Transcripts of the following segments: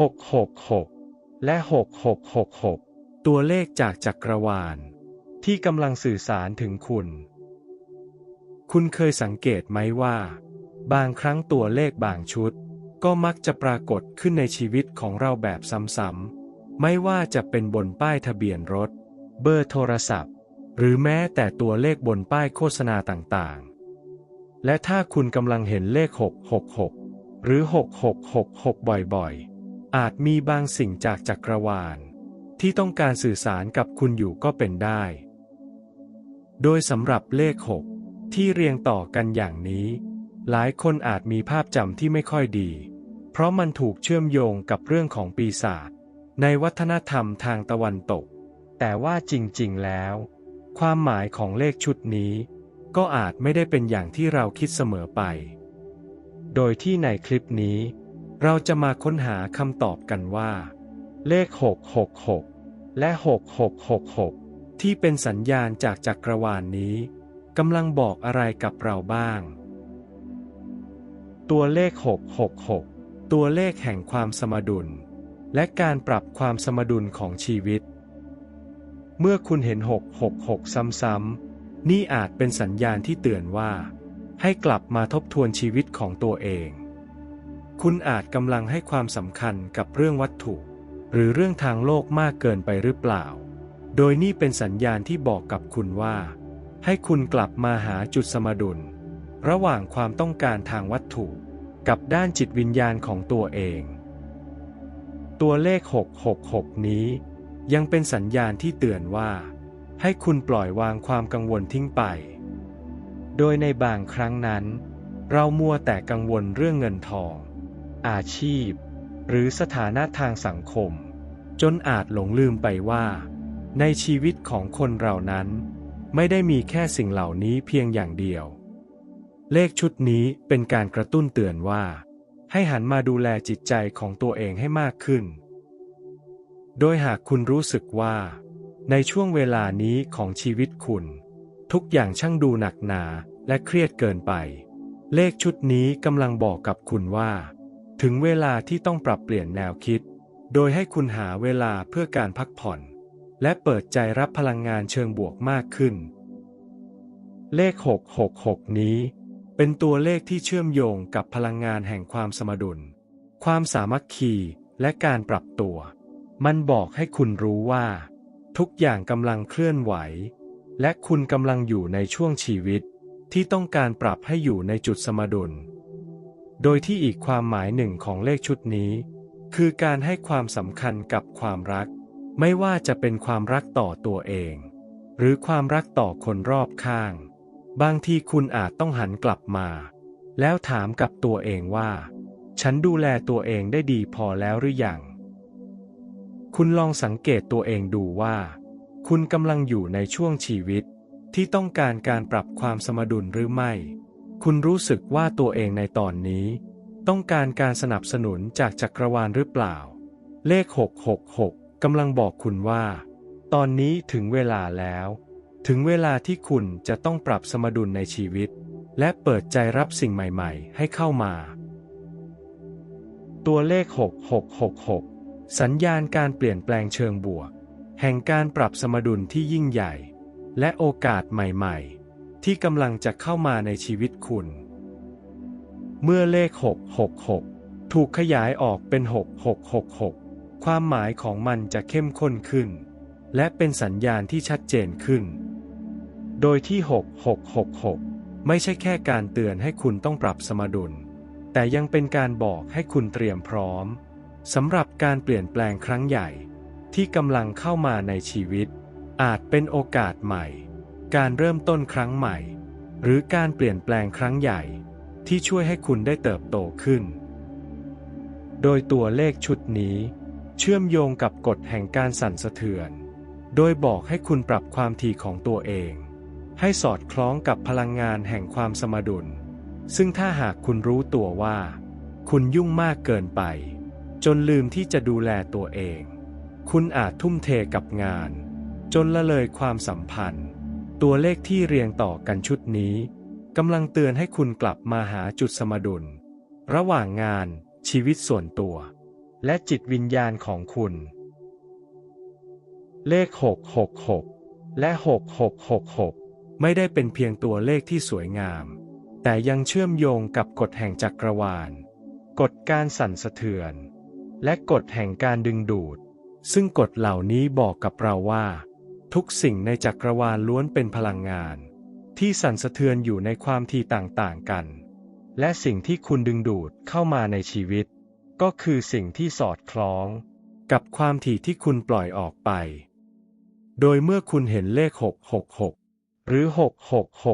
666 และ 6666 ตัวเลขจากจักรวาล ที่กำลังสื่อสารถึงคุณ คุณเคยสังเกตไหมว่า บางครั้งตัวเลขบางชุด ก็มักจะปรากฏขึ้นในชีวิตของเราแบบซ้ำๆ ไม่ว่าจะเป็นบนป้ายทะเบียนรถ เบอร์โทรศัพท์ หรือแม้แต่ตัวเลขบนป้ายโฆษณาต่างๆ และถ้าคุณกำลังเห็นเลข 666 หรือ 6666 บ่อยๆ อาจมีบางสิ่งจากจักรวาล ที่ต้องการสื่อสารกับคุณอยู่ก็เป็นได้ โดยสำหรับเลข 6 ที่เรียงต่อกันอย่างนี้ หลายคนอาจมีภาพจำที่ไม่ค่อยดี เพราะมันถูกเชื่อมโยงกับเรื่องของปีศาจในวัฒนธรรมทางตะวันตก แต่ว่าจริงๆแล้ว ความหมายของเลขชุดนี้ ก็อาจไม่ได้เป็นอย่างที่เราคิดเสมอไป โดยที่ในคลิปนี้ เราจะมาค้นหาคำตอบกันว่า เลข 666 และ 6666 ที่เป็นสัญญาณจากจักรวาลนนี้กำลังบอกอะไรกับเราบ้าง ตัวเลข 666 ตัวเลขแห่งความสมดุล และการปรับความสมดุลของชีวิต เมื่อคุณเห็น 666 ซ้ำๆ นี่อาจเป็นสัญญาณที่เตือนว่า ให้กลับมาทบทวนชีวิตของตัวเอง คุณอาจกำลังให้ความสำคัญกับเรื่องวัตถุ หรือเรื่องทางโลกมากเกินไปหรือเปล่า โดยนี่เป็นสัญญาณที่บอกกับคุณว่า ให้คุณกลับมาหาจุดสมดุล ระหว่างความต้องการทางวัตถุ กับด้านจิตวิญญาณของตัวเอง ตัวเลข 666 นี้ ยังเป็นสัญญาณที่เตือนว่า ให้คุณปล่อยวางความกังวลทิ้งไป โดยในบางครั้งนั้น เรามัวแต่กังวลเรื่องเงินทอง อาชีพ หรือสถานะทางสังคม จนอาจหลงลืมไปว่า ในชีวิตของคนเรานั้น ไม่ได้มีแค่สิ่งเหล่านี้เพียงอย่างเดียว เลขชุดนี้เป็นการกระตุ้นเตือนว่า ให้หันมาดูแลจิตใจของตัวเองให้มากขึ้น โดยหากคุณรู้สึกว่า ในช่วงเวลานี้ของชีวิตคุณ ทุกอย่างช่างดูหนักหนาและเครียดเกินไป เลขชุดนี้กำลังบอกกับคุณว่า ถึงเวลาที่ต้องปรับเปลี่ยนแนวคิด โดยให้คุณหาเวลาเพื่อการพักผ่อน และเปิดใจรับพลังงานเชิงบวกมากขึ้น เลข 666 นี้ เป็นตัวเลขที่เชื่อมโยงกับพลังงานแห่งความสมดุล ความสามัคคีและการปรับตัว มันบอกให้คุณรู้ว่า ทุกอย่างกำลังเคลื่อนไหว และคุณกำลังอยู่ในช่วงชีวิตที่ต้องการปรับให้อยู่ในจุดสมดุล โดยที่อีกความหมายหนึ่งของเลขชุดนี้ คือการให้ความสำคัญกับความรัก ไม่ว่าจะเป็นความรักต่อตัวเอง หรือความรักต่อคนรอบข้าง บางทีคุณอาจต้องหันกลับมา แล้วถามกับตัวเองว่า ฉันดูแลตัวเองได้ดีพอแล้วหรือยังคุณลองสังเกตตัวเองดูว่า คุณกำลังอยู่ในช่วงชีวิตที่ต้องการการปรับความสมดุลหรือไม่ คุณรู้สึกว่าตัวเองในตอนนี้ ต้องการการสนับสนุนจากจักรวาลหรือเปล่า เลข 666กำลังบอกคุณว่า ตอนนี้ถึงเวลาแล้ว ถึงเวลาที่คุณจะต้องปรับสมดุลในชีวิต และเปิดใจรับสิ่งใหม่ๆ ให้เข้ามา ตัวเลข 6666 สัญญาณการเปลี่ยนแปลงเชิงบวก แห่งการปรับสมดุลที่ยิ่งใหญ่ และโอกาสใหม่ๆ ที่กำลังจะเข้ามาในชีวิตคุณ เมื่อเลข 666 ถูกขยายออกเป็น 6666 ความหมายของมันจะเข้มข้นขึ้น และเป็นสัญญาณที่ชัดเจนขึ้น โดยที่ 6666 ไม่ใช่แค่การเตือนให้คุณต้องปรับสมดุล แต่ยังเป็นการบอกให้คุณเตรียมพร้อมสำหรับการเปลี่ยนแปลงครั้งใหญ่ ที่กำลังเข้ามาในชีวิต อาจเป็นโอกาสใหม่ การเริ่มต้นครั้งใหม่ หรือการเปลี่ยนแปลงครั้งใหญ่ ที่ช่วยให้คุณได้เติบโตขึ้น โดยตัวเลขชุดนี้ เชื่อมโยงกับกฎแห่งการสั่นสะเทือน โดยบอกให้คุณปรับความถี่ของตัวเอง ให้สอดคล้องกับพลังงานแห่งความสมดุล ซึ่งถ้าหากคุณรู้ตัวว่า คุณยุ่งมากเกินไป จนลืมที่จะดูแลตัวเอง คุณอาจทุ่มเทกับงาน จนละเลยความสัมพันธ์ ตัวเลขที่เรียงต่อกันชุดนี้กำลังเตือนให้คุณกลับมาหาจุดสมดุล ระหว่างงาน ชีวิตส่วนตัว และจิตวิญญาณของคุณ เลข 666 และ 6666 ไม่ได้เป็นเพียงตัวเลขที่สวยงาม แต่ยังเชื่อมโยงกับกฎแห่งจักรวาล กฎการสั่นสะเทือน และกฎแห่งการดึงดูด ซึ่งกฎเหล่านี้บอกกับเราว่า ทุกสิ่งในจักรวาลล้วนเป็นพลังงาน ที่สั่นสะเทือนอยู่ในความที่ต่างๆกัน และสิ่งที่คุณดึงดูดเข้ามาในชีวิต ก็คือสิ่งที่สอดคล้อง กับความถี่ที่คุณปล่อยออกไป โดยเมื่อคุณเห็นเลข 666 หรือ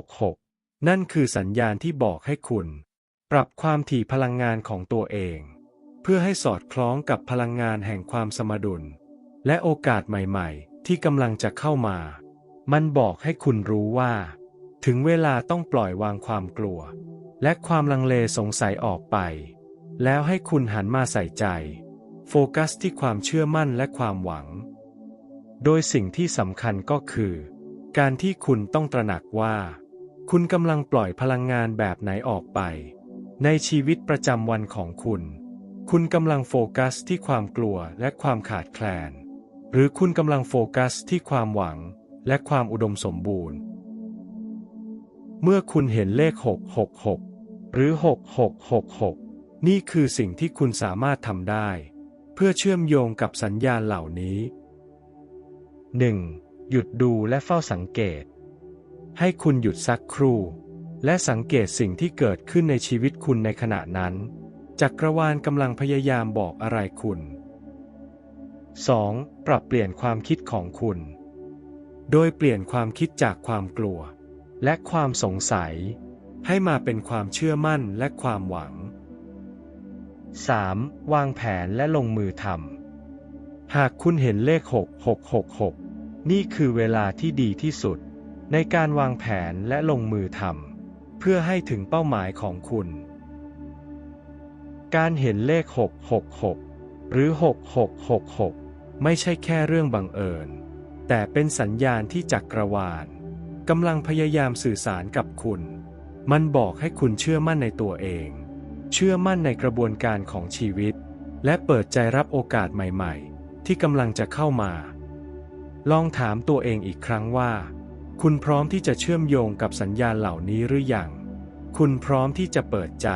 6666 นั่นคือสัญญาณที่บอกให้คุณ ปรับความถี่พลังงานของตัวเอง เพื่อให้สอดคล้องกับพลังงานแห่งความสมดุล และโอกาสใหม่ ๆ ที่กำลังจะเข้ามา มันบอกให้คุณรู้ว่า ถึงเวลาต้องปล่อยวางความกลัว และความลังเลสงสัยออกไป แล้วให้คุณหันมาใส่ใจ โฟกัสที่ความเชื่อมั่นและความหวัง โดยสิ่งที่สำคัญก็คือ การที่คุณต้องตระหนักว่า คุณกำลังปล่อยพลังงานแบบไหนออกไป ในชีวิตประจำวันของคุณ คุณกำลังโฟกัสที่ความกลัวและความขาดแคลน หรือคุณกำลังโฟกัสที่ความหวังและความอุดมสมบูรณ์ เมื่อคุณเห็นเลข 666 หรือ 6666 นี่คือสิ่งที่คุณสามารถทำได้ เพื่อเชื่อมโยงกับสัญญาณเหล่านี้ 1. หยุดดูและเฝ้าสังเกต ให้คุณหยุดสักครู่ และสังเกตสิ่งที่เกิดขึ้นในชีวิตคุณในขณะนั้น จักรวาลกำลังพยายามบอกอะไรคุณ 2. ปรับเปลี่ยนความคิดของคุณ โดยเปลี่ยนความคิดจากความกลัว และความสงสัย ให้มาเป็นความเชื่อมั่นและความหวัง 3. วางแผนและลงมือทำ หากคุณเห็นเลข 6666 นี่คือเวลาที่ดีที่สุด ในการวางแผนและลงมือทำเพื่อให้ถึงเป้าหมายของคุณ การเห็นเลข 666 หรือ 6666 ไม่ใช่แค่เรื่องบังเอิญ แต่เป็นสัญญาณที่จักรวาลกำลังพยายามสื่อสารกับคุณ มันบอกให้คุณเชื่อมั่นในตัวเอง เชื่อมั่นในกระบวนการของชีวิต และเปิดใจรับโอกาสใหม่ ๆ ที่กำลังจะเข้ามา ลองถามตัวเองอีกครั้งว่า คุณพร้อมที่จะเชื่อมโยงกับสัญญาณเหล่านี้หรือยัง คุณพร้อมที่จะเปิดใจ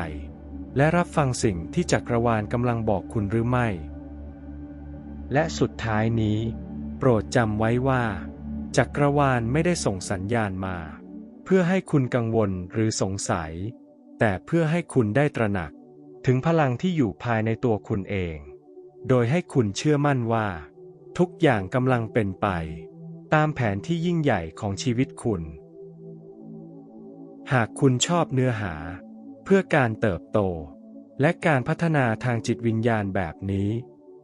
และรับฟังสิ่งที่จักรวาลกำลังบอกคุณหรือไม่ และสุดท้ายนี้ โปรดจำไว้ว่า จักรวาลไม่ได้ส่งสัญญาณมา เพื่อให้คุณกังวลหรือสงสัย แต่เพื่อให้คุณได้ตระหนัก ถึงพลังที่อยู่ภายในตัวคุณเอง โดยให้คุณเชื่อมั่นว่า ทุกอย่างกำลังเป็นไป ตามแผนที่ยิ่งใหญ่ของชีวิตคุณ หากคุณชอบเนื้อหา เพื่อการเติบโต และการพัฒนาทางจิตวิญญาณแบบนี้